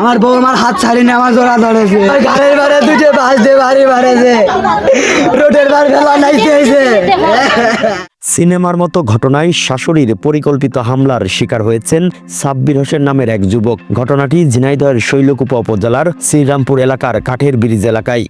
আমার বউ আমার হাত ছাড়ি না আমার জোড়া ধরেছে। ঘরের বারে দুটো বাস দিয়ে বাড়ি বাড়েছে। রোডের বার ফেলা নাইতে হয়েছে সিনেমার মতো ঘটনায় শাশুড়ির পরিকল্পিত হামলার শিকার হয়েছেন সাব্বির হোসেন নামের এক যুবক। ঘটনাটি ঝিনাইদহের শৈলকুপা উপজেলার শ্রীরামপুর এলাকার কাঠের ব্রিজ এলাকায়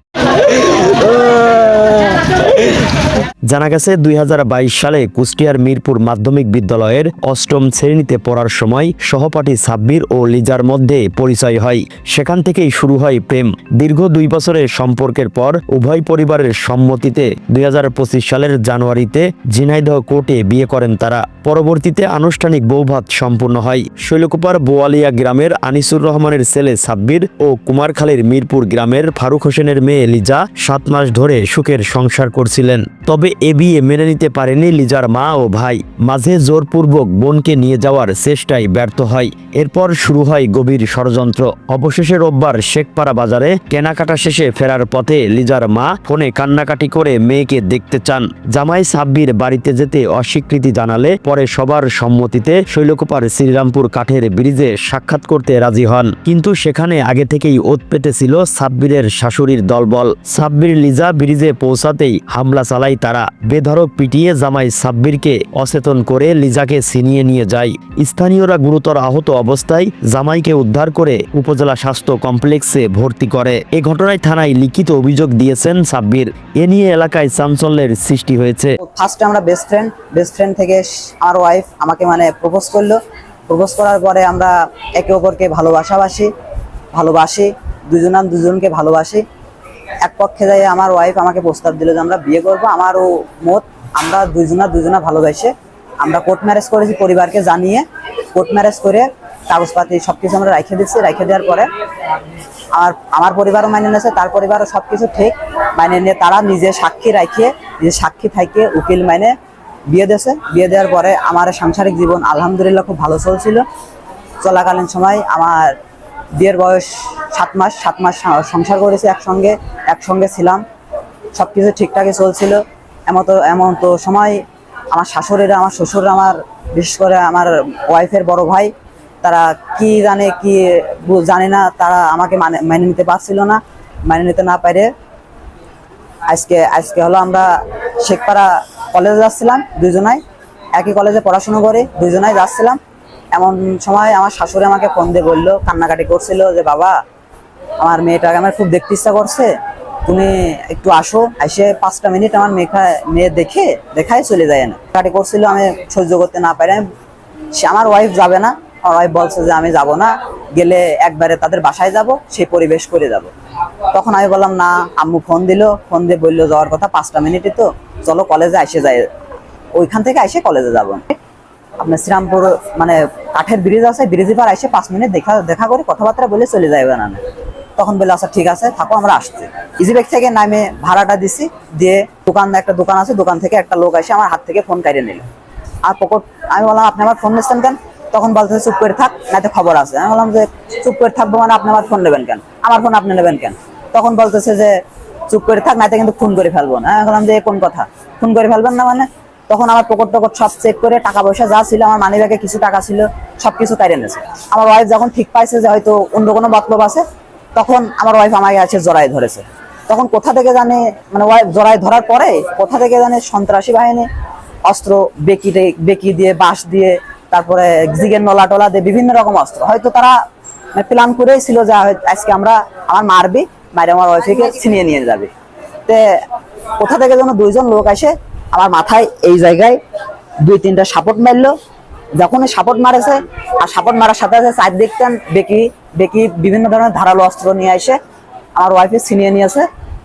জানা গেছে, দুই হাজার বাইশ সালে কুষ্টিয়ার মিরপুর মাধ্যমিক বিদ্যালয়ের অষ্টম শ্রেণীতে পড়ার সময় সহপাঠী সাব্বির ও লিজার মধ্যে পরিচয় হয়। সেখান থেকেই শুরু হয় প্রেম। দীর্ঘ দুই বছরের সম্পর্কের পর উভয় পরিবারের সম্মতিতে দুই হাজার পঁচিশ সালের জানুয়ারিতে ঝিনাইদহ কোর্টে বিয়ে করেন তারা। পরবর্তীতে আনুষ্ঠানিক বৌভাত সম্পূর্ণ হয়। শৈলকুপার বোয়ালিয়া গ্রামের আনিসুর রহমানের ছেলে সাব্বির ও কুমারখালীর মিরপুর গ্রামের ফারুক হোসেনের মেয়ে লিজা সাত মাস ধরে সুখের সংসার করছিলেন, তবে এ বিয়ে মেনে নিতে পারেনি লিজার মা ও ভাই। মাঝে জোরপূর্বক বোনকে নিয়ে যাওয়ার চেষ্টায় ব্যর্থ হয়। এরপর শুরু হয় গভীর ষড়যন্ত্র। অবশেষে রোববার শেখপাড়া বাজারে কেনাকাটা শেষে ফেরার পথে লিজার মা ফোনে কান্নাকাটি করে মেয়েকে দেখতে চান। জামাই সাব্বির বাড়িতে যেতে অস্বীকৃতি জানালে পরে সবার সম্মতিতে শৈলকুপার শ্রীরামপুর কাঠের ব্রিজে সাক্ষাৎ করতে রাজি হন। কিন্তু সেখানে আগে থেকেই ওত পেতেছিল সাব্বিরের শাশুড়ির দলবল। সাব্বির, লিজা ব্রিজে পৌঁছাতেই হামলা চালায় তারা। বেধরক পিটিয়ে জামাই সাব্বিরকে অচেতন করে লিজাকে ছিনিয়ে নিয়ে যায়। স্থানীয়রা গুরুতর আহত অবস্থায় জামাইকে উদ্ধার করে উপজেলা স্বাস্থ্য কমপ্লেক্সে ভর্তি করে। এ ঘটনায় থানায় লিখিত অভিযোগ দিয়েছেন সাব্বির। এ নিয়ে এলাকায় চাঞ্চল্যের সৃষ্টি হয়েছে। ফার্স্টে আমরা বেস্ট ফ্রেন্ড বেস্ট ফ্রেন্ড থেকে আমার ওয়াইফ আমাকে মানে প্রপোজ করল। প্রপোজ করার পরে আমরা একে অপরকে ভালোবাসাবাসি, ভালোবাসি দুজনা দুজনকে ভালোবাসি। এক পক্ষে যাই আমার ওয়াইফ আমাকে প্রস্তাব দিল যে আমরা বিয়ে করব, আমারও মত, আমরা দুজনা দুজনা ভালোবাসে। আমরা কোর্ট ম্যারেজ করেছি পরিবারকে জানিয়ে কোর্ট ম্যারেজ করে কাগজপাতি সব কিছু আমরা রাখে দিচ্ছি। রাখে দেওয়ার পরে আমার আমার পরিবারও মাইনে নিয়েছে, তার পরিবারও সব কিছু ঠিক। মাইনে নিয়ে তারা নিজে সাক্ষী রাখিয়ে নিজে সাক্ষী থাকে, উকিল মাইনে বিয়ে দিয়েছে। বিয়ে দেওয়ার পরে আমার সাংসারিক জীবন আলহামদুলিল্লাহ খুব ভালো চলছিল। চলাকালীন সময় আমার বিয়ের বয়স সাত মাস সাত মাস সংসার করেছি একসঙ্গে একসঙ্গে ছিলাম। সব কিছু ঠিকঠাকই চলছিল। এমন তো এমন তো সময় আমার শাশুড়িরা, আমার শ্বশুর আমার, বিশেষ করে আমার ওয়াইফের বড় ভাই, তারা কি জানে কি জানে না, তারা আমাকে মানে মেনে নিতে পারছিল না, মেনে নিতে না পারে আজকে আজকে হলো আমরা শেখপাড়া কলেজে যাচ্ছিলাম দুজনাই। একই কলেজে পড়াশুনো করে দুজনাই যাচ্ছিলাম। এমন সময় আমার শাশুড়ি আমাকে ফোন দিয়ে বলল, কান্নাকাটি করছিল যে, বাবা, আমার মেয়েটাকে আমার খুব দেখতে ইচ্ছা করছে। তুমি একটু আসো, এসে পাঁচটা মিনিট আমার মেখা মেয়ে দেখে, দেখায় চলে যায় না। কাটি করছিল, আমি সহ্য করতে না পারি। আমি- আমার ওয়াইফ যাবে না। আমার ওয়াইফ বলছে যে, আমি যাব না। গেলে একবারে তাদের বাসায় যাব, সেই পরিবেশ করে যাব। তখন আমি বললাম, না, আম্মু ফোন দিল। ফোন দিয়ে বলল, যাওয়ার কথা পাঁচটা মিনিটে তো। চলো কলেজে এসে যায় ওইখান থেকে এসে কলেজে যাব। আপনার শ্রীরামপুর মানে কাঠের ব্রিজ আছে ব্রিজে পার এসে পাঁচ মিনিট দেখা দেখা করে কথাবার্তা বলে চলে যাবে না তখন বলে আচ্ছা ঠিক আছে, থাকো, আমরা আসছি। ইজিব্যাগ থেকে নামে ভাড়াটা দিছি, দিয়ে দোকান, একটা দোকান আছে, দোকান থেকে একটা লোক এসে আমার হাত থেকে ফোন কাটিয়ে নিল। আর পকট আমি বললাম, আপনি আমার ফোন নিচ্ছেন কেন? তখন বলতে চুপ করে থাক নাতে খবর আছে। আমি বললাম যে, চুপ করে থাকব মানে আপনি আমার ফোন নেবেন কেন? আমার ফোন আপনি নেবেন কেন? তখন বলতেছে যে, চুপ করে থাক নাতে কিন্তু ফোন করে ফেলব না। আমি বললাম যে কোন কথা? ফোন করে ফেলবেন না মানে? তখন আমার পকট টকট সব চেক করে টাকা পয়সা যা ছিল, আমার মানি ব্যাগে কিছু টাকা ছিল সব কিছু কাইরে এনেছে আমার ওয়াইফ যখন ঠিক পাইছে যে হয়তো অন্য কোনো মতলব আছে, তখন আমার ওয়াইফ আমাকে আছে জড়াই ধরেছে। তখন কোথা থেকে জানে মানে ওয়াইফ জড়াই ধরার পরে কোথা থেকে জানে, সন্ত্রাসী বাহিনী, অস্ত্র বেকি বেকি দিয়ে, বাঁশ দিয়ে, তারপরে জিগের নলা টলা দিয়ে বিভিন্ন রকম অস্ত্র। হয়তো তারা প্ল্যান করেই ছিল যে আজকে আমরা, আমার মারবি মারে আমার ওয়াইফকে ছিনিয়ে নিয়ে যাবে। তে কোথা থেকে যেন দুইজন লোক আসে আমার মাথায় এই জায়গায় দুই তিনটা সাপোর্ট মারলো। যখনই সাপোর্ট মারেছে, আর সাপোর্ট মারার সাথে সাথে সাইড দেখতেন, বেকি বেকি বিভিন্ন ধরনের ধারালো অস্ত্র নিয়ে এসে আমার ওয়াইফে ছিনিয়ে নিয়েছে।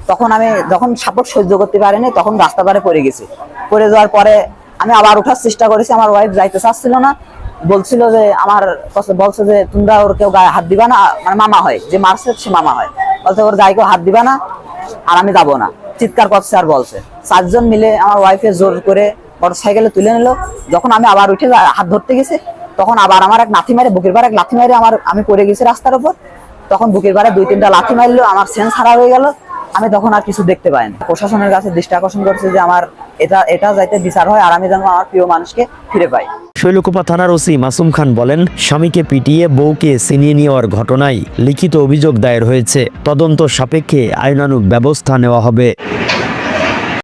তখন আমি যখন সাপোর্ট সহ্য করতে পারিনি, তখন রাস্তা পারে পড়ে গেছি। পড়ে যাওয়ার পরে আমি আবার ওঠার চেষ্টা করেছি, আমার ওয়াইফ যাইতে চাচ্ছিল না। বলছিল যে, আমার বলছে যে, তোমরা ওর কেউ গায়ে হাত দিবা না। মানে মামা হয়, যে মারছে সে মামা হয়। বলছে, ওর গায়ে কেউ হাত দিবা না, আর আমি যাব না। চিৎকার করছে আর বলছে। চারজন মিলে আমার ওয়াইফে জোর করে মোটর সাইকেলে তুলে নিল। যখন আমি আবার উঠে হাত ধরতে গেছি, তখন আবার আমার এক লাথি মারে, বুকের পারে এক লাথি মারে আমার আমি পড়ে গেছি রাস্তার উপর। তখন বুকের পারে দুই তিনটা লাথি মারলো, আমার সেন্স হারা হয়ে গেল। আমি তখন আর কিছু দেখতে পাই না। প্রশাসনের কাছে দৃষ্টি আকর্ষণ করছে যে আমার এটা এটা যাইতে বিচার হয় আর আমি যেন আমার প্রিয় মানুষকে ফিরে পাই। শৈলকুপা থানার ওসি মাসুম খান বলেন, স্বামীকে পিটিয়ে বউকে ছিনিয়ে নেওয়ার ঘটনায় লিখিত অভিযোগ দায়ের হয়েছে। তদন্ত সাপেক্ষে আইনানুগ ব্যবস্থা নেওয়া হবে।